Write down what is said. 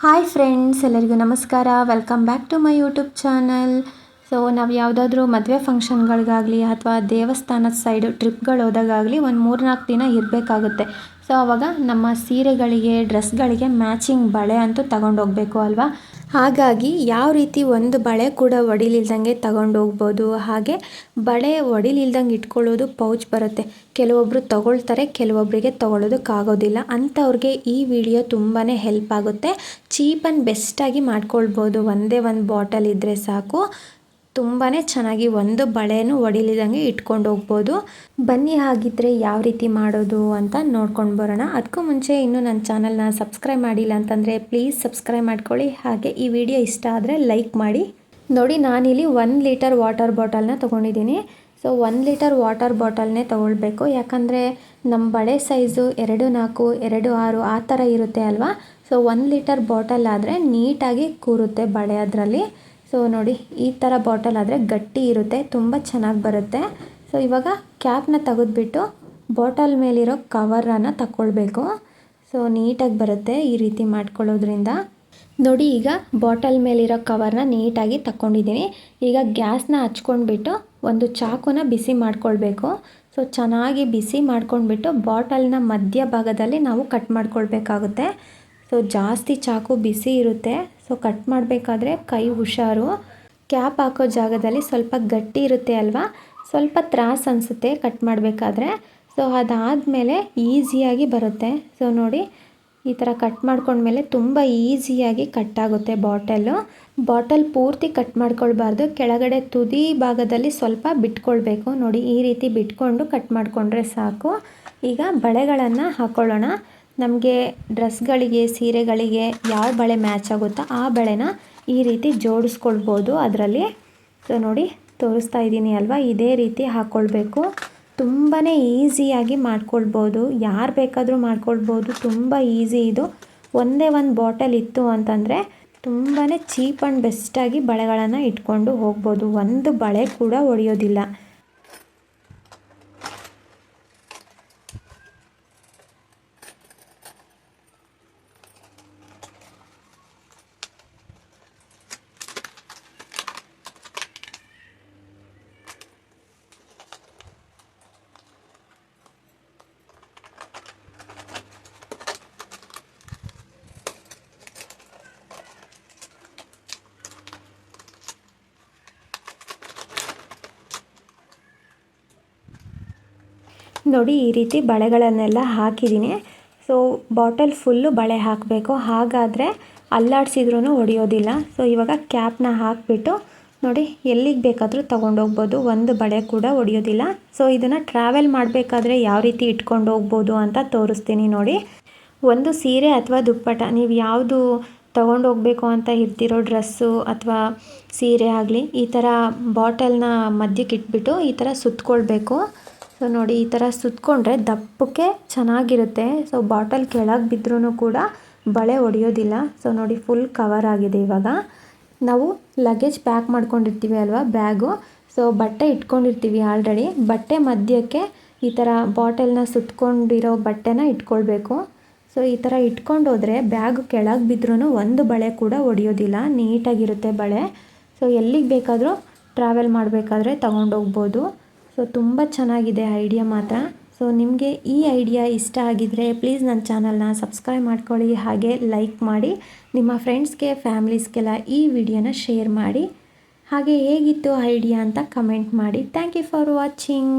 Hi friends ಎಲ್ಲರಿಗೂ ನಮಸ್ಕಾರ welcome back to my YouTube channel so ನಾವು ಯಾವುದಾದ್ರೂ ಮದುವೆ ಫಂಕ್ಷನ್ಗಳಿಗಾಗಲಿ ಅಥವಾ ದೇವಸ್ಥಾನದ ಸೈಡು ಟ್ರಿಪ್ಗಳು ಹೋದಾಗಲಿ ಒಂದು ಮೂರ್ನಾಲ್ಕು ದಿನ ಇರಬೇಕಾಗುತ್ತೆ. ಸೊ ಆವಾಗ ನಮ್ಮ ಸೀರೆಗಳಿಗೆ ಡ್ರೆಸ್ಗಳಿಗೆ ಮ್ಯಾಚಿಂಗ್ ಬಳೆ ಅಂತೂ ಹೋಗಬೇಕು ಅಲ್ವಾ? ಹಾಗಾಗಿ ಯಾವ ರೀತಿ ಒಂದು ಬಳೆ ಕೂಡ ಒಡಿಲಿಲ್ದಂಗೆ ಹೋಗ್ಬೋದು ಹಾಗೆ ಬಳೆ ಒಡಿಲಿಲ್ದಂಗೆ ಇಟ್ಕೊಳ್ಳೋದು ಪೌಚ್ ಬರುತ್ತೆ. ಕೆಲವೊಬ್ಬರು ತಗೊಳ್ತಾರೆ ಕೆಲವೊಬ್ಬರಿಗೆ ತಗೊಳ್ಳೋದಕ್ಕಾಗೋದಿಲ್ಲ ಅಂಥವ್ರಿಗೆ ಈ ವಿಡಿಯೋ ತುಂಬಾ ಹೆಲ್ಪ್ ಆಗುತ್ತೆ. ಚೀಪ್ ಆ್ಯಂಡ್ ಬೆಸ್ಟಾಗಿ ಮಾಡ್ಕೊಳ್ಬೋದು. ಒಂದೇ ಒಂದು ಬಾಟಲ್ ಇದ್ದರೆ ಸಾಕು. ತುಂಬಾ ಚೆನ್ನಾಗಿ ಒಂದು ಬಳೆನೂ ಒಡಿಲಿದಂಗೆ ಇಟ್ಕೊಂಡು ಹೋಗ್ಬೋದು. ಬನ್ನಿ ಹಾಗಿದ್ರೆ ಯಾವ ರೀತಿ ಮಾಡೋದು ಅಂತ ನೋಡ್ಕೊಂಡು ಬರೋಣ. ಅದಕ್ಕೂ ಮುಂಚೆ ಇನ್ನೂ ನನ್ನ ಚಾನಲ್ನ ಸಬ್ಸ್ಕ್ರೈಬ್ ಮಾಡಿಲ್ಲ ಅಂತಂದರೆ ಪ್ಲೀಸ್ ಸಬ್ಸ್ಕ್ರೈಬ್ ಮಾಡ್ಕೊಳ್ಳಿ. ಹಾಗೆ ಈ ವಿಡಿಯೋ ಇಷ್ಟ ಆದರೆ ಲೈಕ್ ಮಾಡಿ. ನೋಡಿ, ನಾನಿಲ್ಲಿ ಒನ್ ಲೀಟರ್ ವಾಟರ್ ಬಾಟಲ್ನ ತೊಗೊಂಡಿದ್ದೀನಿ. ಸೊ, ಒನ್ ಲೀಟರ್ ವಾಟರ್ ಬಾಟಲ್ನೇ ತೊಗೊಳ್ಬೇಕು. ಯಾಕಂದರೆ ನಮ್ಮ ಬಳೆ ಸೈಜು ಎರಡು, ನಾಲ್ಕು, ಎರಡು, ಆರು ಆ ಥರ ಇರುತ್ತೆ ಅಲ್ವಾ? ಸೊ, ಒನ್ ಲೀಟರ್ ಬಾಟಲ್ ಆದರೆ ನೀಟಾಗಿ ಕೂರುತ್ತೆ ಬಳೆ ಅದರಲ್ಲಿ. ಸೊ ನೋಡಿ, ಈ ಥರ ಬಾಟಲ್ ಆದರೆ ಗಟ್ಟಿ ಇರುತ್ತೆ, ತುಂಬ ಚೆನ್ನಾಗಿ ಬರುತ್ತೆ. ಸೊ ಇವಾಗ ಕ್ಯಾಪ್ನ ತೆಗೆದ್ಬಿಟ್ಟು ಬಾಟಲ್ ಮೇಲಿರೋ ಕವರನ್ನು ತಗೊಳ್ಬೇಕು ಸೊ ನೀಟಾಗಿ ಬರುತ್ತೆ ಈ ರೀತಿ ಮಾಡ್ಕೊಳ್ಳೋದ್ರಿಂದ. ನೋಡಿ, ಈಗ ಬಾಟಲ್ ಮೇಲಿರೋ ಕವರ್ನ ನೀಟಾಗಿ ತಗೊಂಡಿದ್ದೀನಿ ಈಗ ಗ್ಯಾಸ್ನ ಹಚ್ಕೊಂಡ್ಬಿಟ್ಟು ಒಂದು ಚಾಕುನ ಬಿಸಿ ಮಾಡ್ಕೊಳ್ಬೇಕು. ಸೊ ಚೆನ್ನಾಗಿ ಬಿಸಿ ಮಾಡ್ಕೊಂಡ್ಬಿಟ್ಟು ಬಾಟಲ್ನ ಮಧ್ಯ ಭಾಗದಲ್ಲಿ ನಾವು ಕಟ್ ಮಾಡ್ಕೊಳ್ಬೇಕಾಗುತ್ತೆ. ಸೊ ಜಾಸ್ತಿ ಚಾಕು ಬಿಸಿ ಇರುತ್ತೆ. ಸೊ ಕಟ್ ಮಾಡಬೇಕಾದ್ರೆ ಕೈ ಹುಷಾರು. ಕ್ಯಾಪ್ ಹಾಕೋ ಜಾಗದಲ್ಲಿ ಸ್ವಲ್ಪ ಗಟ್ಟಿ ಇರುತ್ತೆ ಅಲ್ವಾ? ಸ್ವಲ್ಪ ತ್ರಾಸ ಅನಿಸುತ್ತೆ ಕಟ್ ಮಾಡಬೇಕಾದ್ರೆ. ಸೊ ಅದಾದಮೇಲೆ ಈಸಿಯಾಗಿ ಬರುತ್ತೆ. ಸೊ ನೋಡಿ, ಈ ಥರ ಕಟ್ ಮಾಡ್ಕೊಂಡ್ಮೇಲೆ ತುಂಬ ಈಸಿಯಾಗಿ ಕಟ್ ಆಗುತ್ತೆ ಬಾಟಲು ಬಾಟಲ್ ಪೂರ್ತಿ ಕಟ್ ಮಾಡ್ಕೊಳ್ಬಾರ್ದು. ಕೆಳಗಡೆ ತುದಿ ಭಾಗದಲ್ಲಿ ಸ್ವಲ್ಪ ಬಿಟ್ಕೊಳ್ಬೇಕು. ನೋಡಿ, ಈ ರೀತಿ ಬಿಟ್ಕೊಂಡು ಕಟ್ ಮಾಡಿಕೊಂಡ್ರೆ ಸಾಕು. ಈಗ ಬಳೆಗಳನ್ನು ಹಾಕ್ಕೊಳ್ಳೋಣ ನಮಗೆ ಡ್ರೆಸ್ಗಳಿಗೆ, ಸೀರೆಗಳಿಗೆ ಯಾವ ಬಳೆ ಮ್ಯಾಚ್ ಆಗುತ್ತೋ ಆ ಬಳೆನ ಈ ರೀತಿ ಜೋಡಿಸ್ಕೊಳ್ಬೋದು. ಅದರಲ್ಲಿ ಸೊ ನೋಡಿ, ತೋರಿಸ್ತಾ ಇದ್ದೀನಿ ಅಲ್ವಾ? ಇದೇ ರೀತಿ ಹಾಕ್ಕೊಳ್ಬೇಕು ತುಂಬಾ ಈಸಿಯಾಗಿ ಮಾಡ್ಕೊಳ್ಬೋದು. ಯಾರು ಬೇಕಾದರೂ ಮಾಡ್ಕೊಳ್ಬೋದು. ತುಂಬ ಈಸಿ ಇದು. ಒಂದೇ ಒಂದು ಬಾಟಲ್ ಇತ್ತು ಅಂತಂದರೆ ತುಂಬಾ ಚೀಪ್ ಆ್ಯಂಡ್ ಬೆಸ್ಟಾಗಿ ಬಳೆಗಳನ್ನು ಇಟ್ಕೊಂಡು ಹೋಗ್ಬೋದು. ಒಂದು ಬಳೆ ಕೂಡ ಒಡೆಯೋದಿಲ್ಲ. ನೋಡಿ ಈ ರೀತಿ ಬಳೆಗಳನ್ನೆಲ್ಲ ಹಾಕಿದ್ದೀನಿ. ಸೊ ಬಾಟಲ್ ಫುಲ್ಲು ಬಳೆ ಹಾಕಬೇಕು. ಹಾಗಾದರೆ ಅಲ್ಲಾಡಿಸಿದ್ರೂ ಹೊಡೆಯೋದಿಲ್ಲ. ಸೊ ಇವಾಗ ಕ್ಯಾಪ್ನ ಹಾಕಿಬಿಟ್ಟು ನೋಡಿ ಎಲ್ಲಿಗೆ ಬೇಕಾದರೂ ತೊಗೊಂಡೋಗ್ಬೋದು ಒಂದು ಬಳೆ ಕೂಡ ಹೊಡೆಯೋದಿಲ್ಲ. ಸೊ ಇದನ್ನು ಟ್ರಾವೆಲ್ ಮಾಡಬೇಕಾದ್ರೆ ಯಾವ ರೀತಿ ಇಟ್ಕೊಂಡು ಹೋಗ್ಬೋದು ಅಂತ ತೋರಿಸ್ತೀನಿ ನೋಡಿ. ಒಂದು ಸೀರೆ ಅಥವಾ ದುಪ್ಪಟ ನೀವು ಯಾವುದು ತೊಗೊಂಡು ಹೋಗಬೇಕು ಅಂತ ಇರ್ತಿರೋ ಡ್ರೆಸ್ಸು ಅಥವಾ ಸೀರೆ ಆಗಲಿ, ಈ ಥರ ಬಾಟಲ್ನ ಮಧ್ಯಕ್ಕೆ ಇಟ್ಬಿಟ್ಟು ಈ ಥರ ಸುತ್ತಕೊಳ್ಬೇಕು ಸೊ ನೋಡಿ, ಈ ಥರ ಸುತ್ತಕೊಂಡ್ರೆ ದಪ್ಪಕ್ಕೆ ಚೆನ್ನಾಗಿರುತ್ತೆ. ಸೊ ಬಾಟಲ್ ಕೆಳಗೆ ಬಿದ್ದರೂ ಕೂಡ ಬಳೆ ಒಡೆಯೋದಿಲ್ಲ. ಸೊ ನೋಡಿ ಫುಲ್ ಕವರ್ ಆಗಿದೆ ಇವಾಗ. ನಾವು ಲಗೇಜ್ ಪ್ಯಾಕ್ ಮಾಡ್ಕೊಂಡಿರ್ತೀವಿ ಅಲ್ವಾ ಬ್ಯಾಗು ಸೊ ಬಟ್ಟೆ ಇಟ್ಕೊಂಡಿರ್ತೀವಿ ಆಲ್ರೆಡಿ ಬಟ್ಟೆ ಮಧ್ಯಕ್ಕೆ ಈ ಥರ ಬಾಟಲ್ನ ಸುತ್ತಕೊಂಡಿರೋ ಬಟ್ಟೆನ ಇಟ್ಕೊಳ್ಬೇಕು. ಸೊ ಈ ಥರ ಇಟ್ಕೊಂಡು ಹೋದರೆ ಬ್ಯಾಗ್ ಕೆಳಗೆ ಬಿದ್ದರೂ ಒಂದು ಬಳೆ ಕೂಡ ಒಡೆಯೋದಿಲ್ಲ. ನೀಟಾಗಿರುತ್ತೆ ಬಳೆ. ಸೊ ಎಲ್ಲಿಗೆ ಬೇಕಾದರೂ ಟ್ರಾವೆಲ್ ಮಾಡಬೇಕಾದ್ರೆ ತಗೊಂಡೋಗ್ಬೋದು. ಸೊ ತುಂಬ ಚೆನ್ನಾಗಿದೆ ಐಡಿಯಾ ಮಾತ್ರ. ಸೊ ನಿಮಗೆ ಈ ಐಡಿಯಾ ಇಷ್ಟ ಆಗಿದ್ದರೆ ಪ್ಲೀಸ್ ನನ್ನ ಚಾನಲ್ನ ಸಬ್ಸ್ಕ್ರೈಬ್ ಮಾಡ್ಕೊಳ್ಳಿ, ಹಾಗೆ ಲೈಕ್ ಮಾಡಿ, ನಿಮ್ಮ ಫ್ರೆಂಡ್ಸ್ಗೆ ಫ್ಯಾಮ್ಲೀಸ್ಗೆಲ್ಲ ಈ ವಿಡಿಯೋನ ಶೇರ್ ಮಾಡಿ. ಹಾಗೆ ಹೇಗಿತ್ತು ಐಡಿಯಾ ಅಂತ ಕಮೆಂಟ್ ಮಾಡಿ. Thank you for watching